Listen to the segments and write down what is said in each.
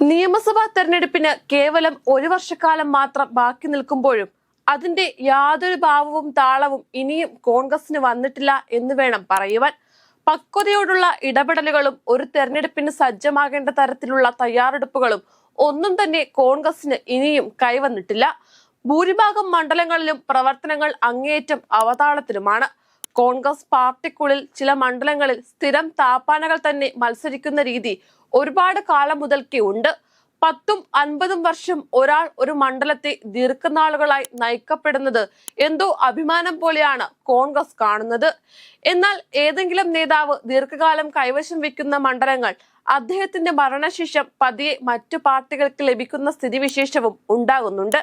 നിയമസഭാ തെരഞ്ഞെടുപ്പിന് കേവലം ഒരു വർഷക്കാലം മാത്രം ബാക്കി നിൽക്കുമ്പോഴും അതിന്റെ യാതൊരു ഭാവവും താളവും ഇനിയും കോൺഗ്രസിന് വന്നിട്ടില്ല എന്ന് വേണം പറയുവാൻ. പക്വതയോടുള്ള ഇടപെടലുകളും ഒരു തെരഞ്ഞെടുപ്പിന് സജ്ജമാകേണ്ട തരത്തിലുള്ള തയ്യാറെടുപ്പുകളും ഒന്നും തന്നെ കോൺഗ്രസിന് ഇനിയും കൈവന്നിട്ടില്ല. ഭൂരിഭാഗം മണ്ഡലങ്ങളിലും പ്രവർത്തനങ്ങൾ അങ്ങേയറ്റം അവതാളത്തിലുമാണ്. കോൺഗ്രസ് പാർട്ടിക്കുള്ളിൽ ചില മണ്ഡലങ്ങളിൽ സ്ഥിരം താപ്പാനകൾ തന്നെ മത്സരിക്കുന്ന രീതി ഒരുപാട് കാലം മുതൽക്കേ ഉണ്ട്. പത്തും അൻപതും വർഷം ഒരാൾ ഒരു മണ്ഡലത്തെ ദീർഘനാളുകളായി നയിക്കപ്പെടുന്നത് എന്തോ അഭിമാനം പോലെയാണ് കോൺഗ്രസ് കാണുന്നത്. എന്നാൽ ഏതെങ്കിലും നേതാവ് ദീർഘകാലം കൈവശം വെക്കുന്ന മണ്ഡലങ്ങൾ അദ്ദേഹത്തിന്റെ മരണശേഷം പതിയെ മറ്റു പാർട്ടികൾക്ക് ലഭിക്കുന്ന സ്ഥിതിവിശേഷവും ഉണ്ടാകുന്നുണ്ട്.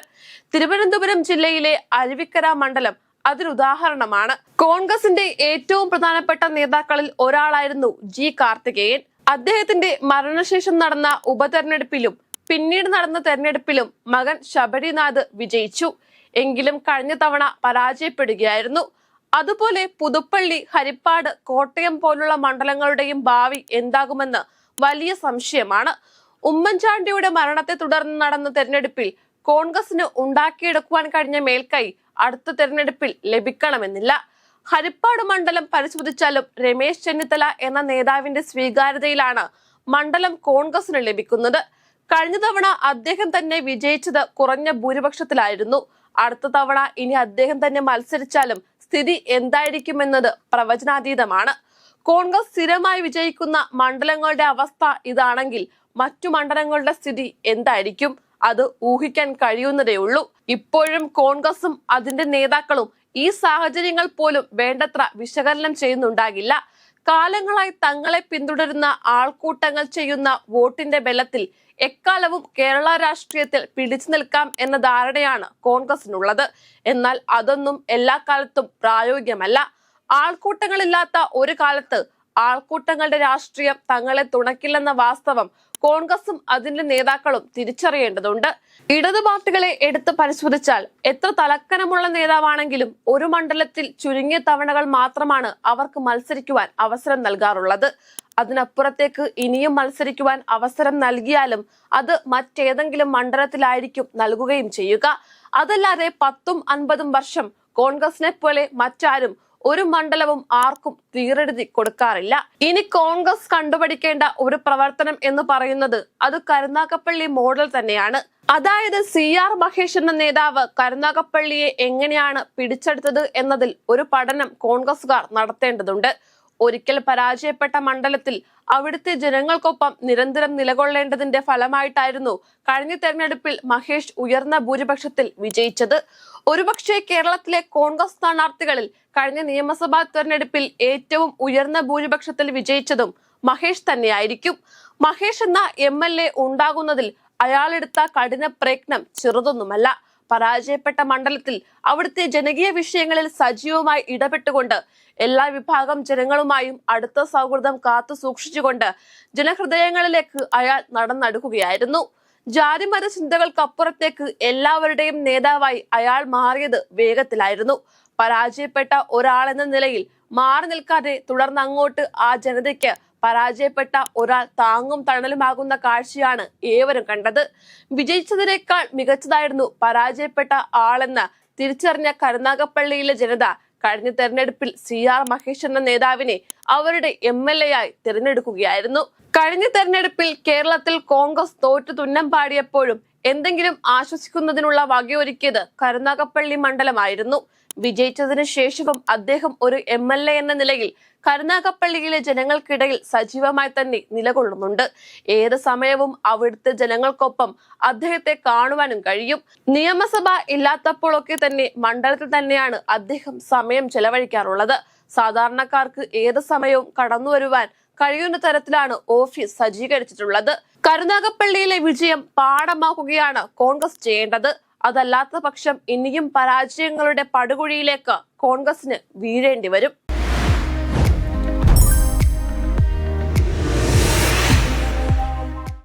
തിരുവനന്തപുരം ജില്ലയിലെ അരുവിക്കര മണ്ഡലം അതിനുദാഹരണമാണ്. കോൺഗ്രസിന്റെ ഏറ്റവും പ്രധാനപ്പെട്ട നേതാക്കളിൽ ഒരാളായിരുന്നു ജി കാർത്തികേയൻ. അദ്ദേഹത്തിന്റെ മരണശേഷം നടന്ന ഉപതെരഞ്ഞെടുപ്പിലും പിന്നീട് നടന്ന തെരഞ്ഞെടുപ്പിലും മകൻ ശബരിനാഥ് വിജയിച്ചു. എങ്കിലും കഴിഞ്ഞ തവണ പരാജയപ്പെടുകയായിരുന്നു. അതുപോലെ പുതുപ്പള്ളി ഹരിപ്പാട് കോട്ടയം പോലുള്ള മണ്ഡലങ്ങളുടെയും ഭാവി എന്താകുമെന്ന് വലിയ സംശയമാണ്. ഉമ്മൻചാണ്ടിയുടെ മരണത്തെ തുടർന്ന് നടന്ന തെരഞ്ഞെടുപ്പിൽ കോൺഗ്രസിന് ഉണ്ടാക്കിയെടുക്കുവാൻ കഴിഞ്ഞ മേൽക്കൈ അടുത്ത തെരഞ്ഞെടുപ്പിൽ ലഭിക്കണമെന്നില്ല. ഹരിപ്പാട് മണ്ഡലം പരിശോധിച്ചാലും രമേശ് ചെന്നിത്തല എന്ന നേതാവിന്റെ സ്വീകാര്യതയിലാണ് മണ്ഡലം കോൺഗ്രസിന് ലഭിക്കുന്നത്. കഴിഞ്ഞ തവണ അദ്ദേഹം തന്നെ വിജയിച്ചത് കുറഞ്ഞ ഭൂരിപക്ഷത്തിലായിരുന്നു. അടുത്ത തവണ ഇനി അദ്ദേഹം തന്നെ മത്സരിച്ചാലും സ്ഥിതി എന്തായിരിക്കുമെന്നത് പ്രവചനാതീതമാണ്. കോൺഗ്രസ് സ്ഥിരമായി വിജയിക്കുന്ന മണ്ഡലങ്ങളുടെ അവസ്ഥ ഇതാണെങ്കിൽ മറ്റു മണ്ഡലങ്ങളുടെ സ്ഥിതി എന്തായിരിക്കും? അത് ഊഹിക്കാൻ കഴിയുന്നതേ ഉള്ളൂ. ഇപ്പോഴും കോൺഗ്രസും അതിന്റെ നേതാക്കളും ഈ സാഹചര്യങ്ങൾ പോലും വേണ്ടത്ര വിശകലനം ചെയ്യുന്നുണ്ടാകില്ല. കാലങ്ങളായി തങ്ങളെ പിന്തുടരുന്ന ആൾക്കൂട്ടങ്ങൾ ചെയ്യുന്ന വോട്ടിന്റെ ബലത്തിൽ എക്കാലവും കേരള രാഷ്ട്രീയത്തിൽ പിടിച്ചു നിൽക്കാം എന്ന ധാരണയാണ് കോൺഗ്രസിനുള്ളത്. എന്നാൽ അതൊന്നും എല്ലാ കാലത്തും പ്രായോഗികമല്ല. ആൾക്കൂട്ടങ്ങളില്ലാത്ത ഒരു കാലത്ത് ആൾക്കൂട്ടങ്ങളുടെ രാഷ്ട്രീയം തങ്ങളെ തുണക്കില്ലെന്ന വാസ്തവം കോൺഗ്രസും അതിന്റെ നേതാക്കളും തിരിച്ചറിയേണ്ടതുണ്ട്. ഇടതു പാർട്ടികളെ എടുത്ത് പരിശോധിച്ചാൽ എത്ര തലക്കനമുള്ള നേതാവാണെങ്കിലും ഒരു മണ്ഡലത്തിൽ ചുരുങ്ങിയ തവണകൾ മാത്രമാണ് അവർക്ക് മത്സരിക്കുവാൻ അവസരം നൽകാറുള്ളത്. അതിനപ്പുറത്തേക്ക് ഇനിയും മത്സരിക്കുവാൻ അവസരം നൽകിയാലും അത് മറ്റേതെങ്കിലും മണ്ഡലത്തിലായിരിക്കും നൽകുകയും ചെയ്യുക. അതല്ലാതെ പത്തും അൻപതും വർഷം കോൺഗ്രസിനെ പോലെ മറ്റാരും ഒരു മണ്ഡലവും ആർക്കും തീരെഴുതി കൊടുക്കാറില്ല. ഇനി കോൺഗ്രസ് കണ്ടുപിടിക്കേണ്ട ഒരു പ്രവർത്തനം എന്ന് പറയുന്നത് അത് കരുനാഗപ്പള്ളി മോഡൽ തന്നെയാണ്. അതായത് സി ആർ മഹേഷ് എന്ന നേതാവ് കരുനാഗപ്പള്ളിയെ എങ്ങനെയാണ് പിടിച്ചെടുത്തത് എന്നതിൽ ഒരു പഠനം കോൺഗ്രസുകാർ നടത്തേണ്ടതുണ്ട്. ഒരിക്കൽ പരാജയപ്പെട്ട മണ്ഡലത്തിൽ അവിടുത്തെ ജനങ്ങൾക്കൊപ്പം നിരന്തരം നിലകൊള്ളേണ്ടതിന്റെ ഫലമായിട്ടായിരുന്നു കഴിഞ്ഞ തെരഞ്ഞെടുപ്പിൽ മഹേഷ് ഉയർന്ന ഭൂരിപക്ഷത്തിൽ വിജയിച്ചത്. ഒരുപക്ഷെ കേരളത്തിലെ കോൺഗ്രസ് സ്ഥാനാർത്ഥികളിൽ കഴിഞ്ഞ നിയമസഭാ തെരഞ്ഞെടുപ്പിൽ ഏറ്റവും ഉയർന്ന ഭൂരിപക്ഷത്തിൽ വിജയിച്ചതും മഹേഷ് തന്നെയായിരിക്കും. മഹേഷ് എന്ന എം എൽ എ ഉണ്ടാകുന്നതിൽ അയാളെടുത്ത കഠിന പ്രയത്നം ചെറുതൊന്നുമല്ല. പരാജയപ്പെട്ട മണ്ഡലത്തിൽ അവിടുത്തെ ജനകീയ വിഷയങ്ങളിൽ സജീവമായി ഇടപെട്ടുകൊണ്ട് എല്ലാ വിഭാഗം ജനങ്ങളുമായും അടുത്ത സൗഹൃദം കാത്തു സൂക്ഷിച്ചുകൊണ്ട് ജനഹൃദയങ്ങളിലേക്ക് അയാൾ നടന്നടുക്കുകയായിരുന്നു. ജാതിമത ചിന്തകൾക്കപ്പുറത്തേക്ക് എല്ലാവരുടെയും നേതാവായി അയാൾ മാറിയത് വേഗത്തിലായിരുന്നു. പരാജയപ്പെട്ട ഒരാൾ എന്ന നിലയിൽ മാറി നിൽക്കാതെ തുടർന്ന് അങ്ങോട്ട് ആ ജനതയ്ക്ക് പരാജയപ്പെട്ട ഒരാൾ താങ്ങും തണലുമാകുന്ന കാഴ്ചയാണ് ഏവരും കണ്ടത്. വിജയിച്ചതിനേക്കാൾ മികച്ചതായിരുന്നു പരാജയപ്പെട്ട ആളെന്ന് തിരിച്ചറിഞ്ഞ കരുനാഗപ്പള്ളിയിലെ ജനത കഴിഞ്ഞ തെരഞ്ഞെടുപ്പിൽ സി ആർ മഹേഷ് എന്ന നേതാവിനെ അവരുടെ എം എൽ എ ആയി തിരഞ്ഞെടുക്കുകയായിരുന്നു. കഴിഞ്ഞ തെരഞ്ഞെടുപ്പിൽ കേരളത്തിൽ കോൺഗ്രസ് തോറ്റു തുന്നം പാടിയപ്പോഴും എന്തെങ്കിലും ആശ്വസിക്കുന്നതിനുള്ള വകയൊരുക്കിയത് കരുനാഗപ്പള്ളി മണ്ഡലമായിരുന്നു. വിജയിച്ചതിനു ശേഷവും അദ്ദേഹം ഒരു എം എൽ എ എന്ന നിലയിൽ കരുനാഗപ്പള്ളിയിലെ ജനങ്ങൾക്കിടയിൽ സജീവമായി തന്നെ നിലകൊള്ളുന്നുണ്ട്. ഏത് സമയവും അവിടുത്തെ ജനങ്ങൾക്കൊപ്പം അദ്ദേഹത്തെ കാണുവാനും കഴിയും. നിയമസഭ ഇല്ലാത്തപ്പോഴൊക്കെ തന്നെ മണ്ഡലത്തിൽ തന്നെയാണ് അദ്ദേഹം സമയം ചെലവഴിക്കാറുള്ളത്. സാധാരണക്കാർക്ക് ഏത് സമയവും കടന്നു വരുവാൻ കഴിയുന്ന തരത്തിലാണ് ഓഫീസ് സജ്ജീകരിച്ചിട്ടുള്ളത്. കരുനാഗപ്പള്ളിയിലെ വിജയം പാഠമാക്കുകയാണ് കോൺഗ്രസ് ചെയ്യേണ്ടത്. അതല്ലാത്ത പക്ഷം ഇനിയും പരാജയങ്ങളുടെ പടുകുഴിയിലേക്ക് കോൺഗ്രസിന് വീഴേണ്ടി വരും.